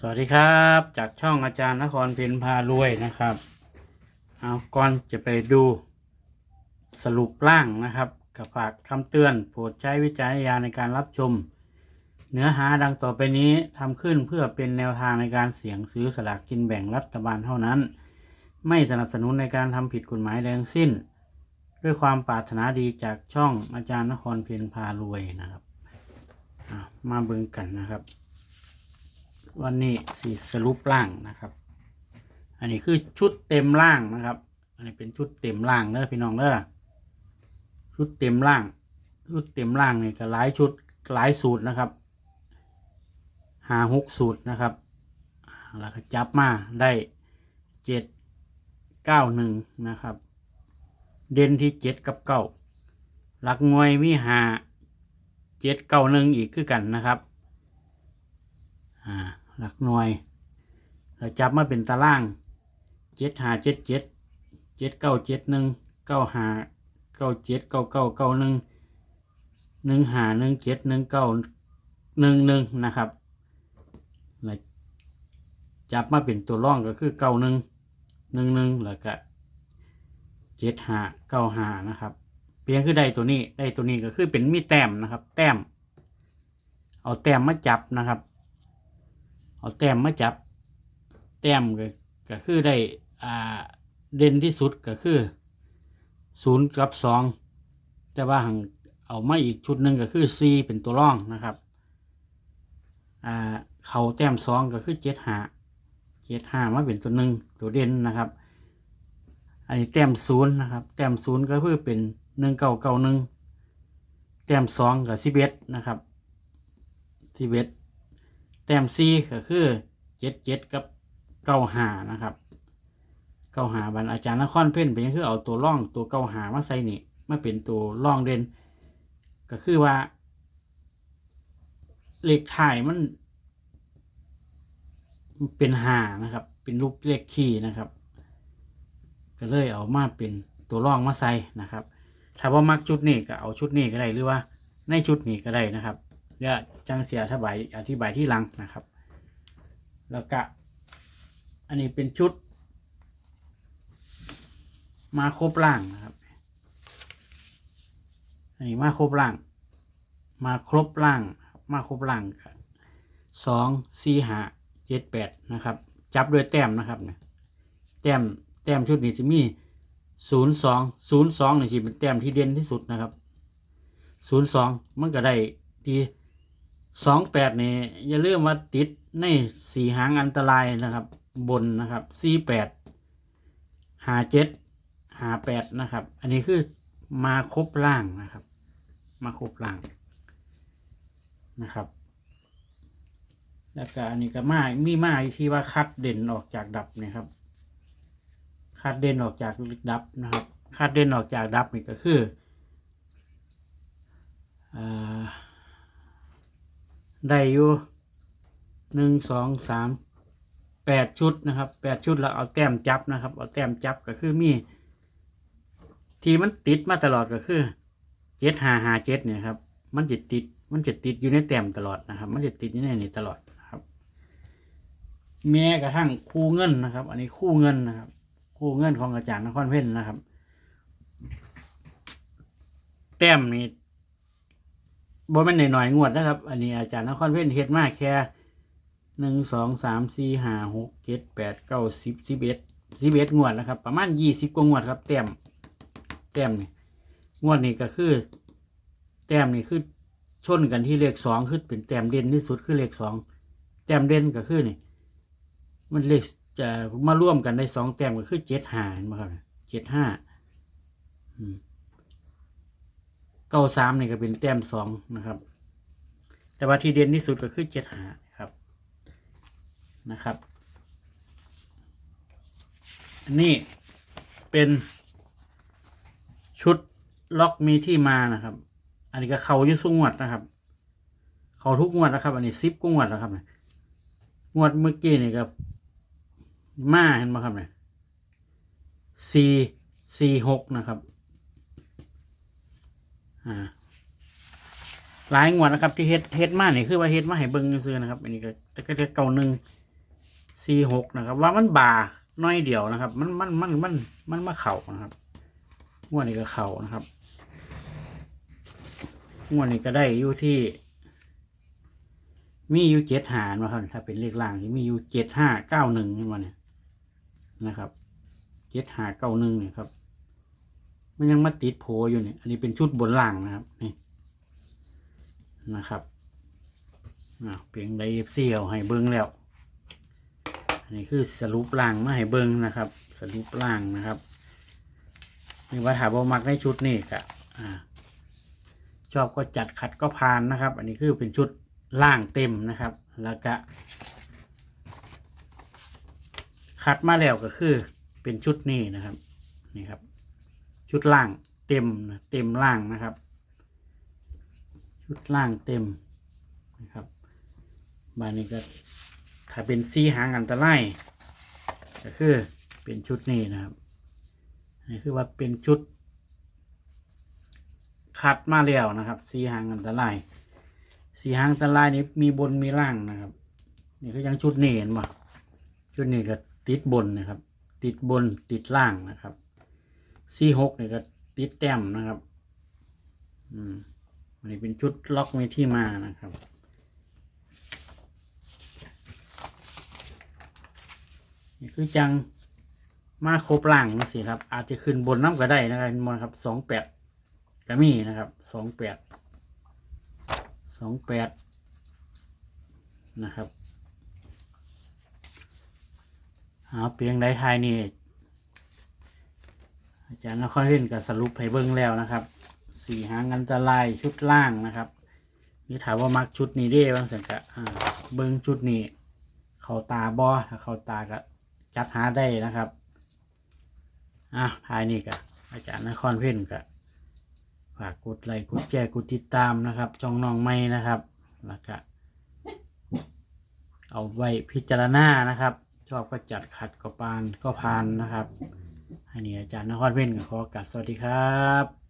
สวัสดีครับ จากช่องอาจารย์นครเพนพารวยนะครับ เอาก่อนจะไปดูสรุปร่างนะครับกับฝากคำเตือนโปรดใช้วิจารณญาณในการรับชม เนื้อหาดังต่อไปนี้ทำขึ้นเพื่อเป็นแนวทางในการเสี่ยงซื้อสลากกินแบ่งรัฐบาลเท่านั้น ไม่สนับสนุนในการทำผิดกฎหมายใดงสิ้น ด้วยความปรารถนาดีจากช่องอาจารย์นครเพนพารวยนะครับมาเบิ่งกันนะครับ วันนี้สีสรุปร่างนะครับ อันนี้คือชุดเต็มร่างนะครับ อันนี้เป็นชุดเต็มร่างเด้อพี่น้องเด้อชุดเต็มร่าง ชุดเต็มร่างนี่ก็หลายชุดหลายสูตรนะครับหาหกสูตรนะครับแล้วก็จับมาได้เจ็ดเก้าหนึ่งนะครับ เด่นที่เจ็ดกับเก้าหลักหน่วยมีหาเจ็ดเก้าหนึ่งอีกคือกันนะครับ อ่า หลักหน่วยเราจับมาเป็นตารางเจ็ดหาเจ็ดเจ็ดเจ็ดเก้าเจ็ดหนึ่งเก้าหาเก้าเจ็ดเก้าเก้าเก้าหนึ่งหนึ่งหาหนึ่งเจ็ดหนึ่งเก้าหนึ่งหนึ่งนะครับแล้วจับมาเป็นตัวร่องก็คือเก้าหนึ่งหนึ่งหนึ่งแล้วก็เจ็ดหาเก้าหานะครับ เพียงคือได้ตัวนี้ได้ตัวนี้ก็คือเป็นมีแต้มนะครับ แต้ม เอาแต้มมาจับนะครับ เอาแต้มมาจับ แต้มก็ก็คือได้อ่าเด่นที่สุดก็คือศูนย์กับสองแต่ว่าหังเอามาอีกชุดหนึ่งก็คือซีเป็นตัวร่องนะครับอ่าเขาแต้มสองก็คือเจ็ดหาเจ็ดหามาเป็นตัวหนึ่งตัวเด่นนะครับอันนี้แต้มศูนย์นะครับ แต้มศูนย์ก็คือเป็นหนึ่งเก้าเก้าหนึ่งแต้มสองกับสิบเอ็ดนะครับสิบเอ็ด แต้มซีก็คือเจ็ดเจ็ดกับเก้าหานะครับเก้าหาบันอาจารย์นครเพ่นเป็นคือเอาตัวร่องตัวเก้าหามาใส่นี่มาเป็นตัวร่องเด่นก็คือว่าเลขถ่ายมันมันเป็นหานะครับ เป็นรูปเลขคี่นะครับ ก็เลยเอามาเป็นตัวร่องมาใส่นะครับ ถ้าว่ามักชุดนี้ก็เอาชุดนี้ก็ได้หรือว่าในชุดนี้ก็ได้นะครับ เดี๋ยวจังเสียอธิบายอธิบายที่หลังนะครับ แล้วก็อันนี้เป็นชุด มาครบล่างนะครับ อันนี้มาครบล่าง มาครบล่าง มาครบล่างสองสี่ห้าเจ็ดแปดนะครับ จับด้วยแต้มนะครับเนี่ยแต้มแต้มชุดนี้จะมีศูนย์สองศูนย์สองนี่สิเป็นแต้มที่เด่นที่สุดนะครับศูนย์สองมันก็ได้ที่ สองแปดนี่อย่าลืมว่าติดในสี่หางอันตรายนะครับ บนนะครับสี่แปดหาเจ็ดหาแปดนะครับ อันนี้คือมาครบล่างนะครับ มาครบล่างนะครับ แล้วก็อันนี้ก็มามีมาที่ว่าคัดเด่นออกจากดับนะครับ คัดเด่นออกจากดับนะครับ คัดเด่นออกจากดับนี่ก็คืออ่า ได้อยู่หนึ่งสองสามแปดชุดนะครับแปดชุดแล้วเอาแต้มจับนะครับ เอาแต้มจับก็คือมี ที่มันติดมาตลอดก็คือเจ็ดหาหาเจ็ดเนี่ยครับ มันจะติดมันจะติดอยู่ในแต้มตลอดนะครับ มันจะติดอยู่ในนี้ตลอดนะครับ แม้กระทั่งคู่เงินนะครับ อันนี้คู่เงินนะครับ คู่เงินของอาจารย์นครเพ่นนะครับ แต้มนี่ บ่แม่นหน่อยๆงวดนะครับ อันนี้อาจารย์นครเพ่นเฮ็ดมาแค่หนึ่งสองสามสี่ห้าหกเจ็ดแปดเก้าสิบสิบเอ็ดสิบเอ็ดงวดนะครับ ประมาณยี่สิบกว่างวดครับแต้มแต้มนี่งวดนี้ก็คือแต้มนี่คือชนกันที่เลขสองคือเป็นแต้มเด่นที่สุดคือเลขสองแต้มเด่นก็คือนี่ มันเลขจะมาร่วมกันได้สองแต้มก็คือเจ็ดห้าเห็นไหมครับเจ็ดห้าอืม เก้าสามนี่ก็เป็นแต้มสองนะครับ แต่ว่าที่เด่นที่สุดก็คือเจ็ดหาครับนะครับอันนี้เป็นชุดล็อกมีที่มานะครับ อันนี้ก็เขายุ่สุงวดนะครับ เขาทุกงวดนะครับ อันนี้ซิปก็งวดนะครับงวดเมื่อกี้นี่ก็มาเห็นไหมครับเนี่ยสี่สี่หกนะครับ อ่าหลายงวดนะครับ ที่เฮ็ดเฮ็ดมาเนี่ยคือว่าเฮ็ดมาให้เบิ่งซื่อนะครับ อันนี้ก็แต่ก็จะเก่าหนึ่งสี่หกนะครับ ว่ามันบาน้อยเดียวนะครับ มันมันมันมันมันมาเข่านะครับงวดนี้ก็เข่านะครับงวดนี้ก็ได้อยู่ที่ มีอยู่เจ็ดหารมาครับถ้าเป็นเลขล่างที่มีอยู่เจ็ดห้าเก้าหนึ่งนี่มาเนี่ยนะครับเจ็ดห้าเก้าหนึ่งเนี่ยครับ มันยังมาติดโพอยู่เนี่ย อันนี้เป็นชุดบนล่างนะครับ นี่นะครับอ่าเพียงไดเอฟซีเอาให้เบิ้งแล้ว อันนี้คือสรุปล่างมาให้เบิ้งนะครับ สรุปล่างนะครับนี่ว่าถามว่ามักในชุดนี่กะอ่าชอบก็จัดขัดก็พานนะครับ อันนี้คือเป็นชุดล่างเต็มนะครับ แล้วก็คัดมาแล้วก็คือเป็นชุดนี้นะครับ นี่ครับ ชุดล่างเต็มนะเต็มล่างนะครับ ชุดล่างเต็มนะครับบานนี้ก็ถ้าเป็นซีหางอันตรายก็คือเป็นชุดนี้นะครับนี่คือว่าเป็นชุดคัดมาแล้วนะครับซีหางอันตรายสีหางอันตรายนี้มีบนมีล่างนะครับ นี่ก็ยังชุดนี้เห็นป่ะชุดนี้ก็ติดบนนะครับ ติดบนติดล่างนะครับ ซีหกเนี่ยก็ติดแต้มนะครับ อืมอันนี้เป็นชุดล็อกไมีที่มานะครับ นี่คือจังมาครบล่างนี่สิครับ อาจจะขึ้นบนน้ำก็ได้นะครับมอนครับสองแปดก็มีนะครับสองแปดสองแปดนะครับหาเพียงใดทายนี่ อาจารย์นครเล่นกับสรุปให้เบิ้งแล้วนะครับ สี่หางอันตรายชุดล่างนะครับนี่ถามว่ามักชุดนี้ได้บ้างสังกะเบิ้งชุดนี้ เข้าตาบอถ้าเข้าตาก็จัดหาได้นะครับอะทายนี่ก็อาจารย์นครเพ่นก็ฝากกดไลค์กดแชร์กดติดตามนะครับช่องน้องไม่นะครับแล้วก็เอาไว้พิจารณานะครับ ชอบก็จัดขัดก็ปานก็พานนะครับ อันนี้อาจารย์นครเว้นก็ขอกัดสวัสดีครับ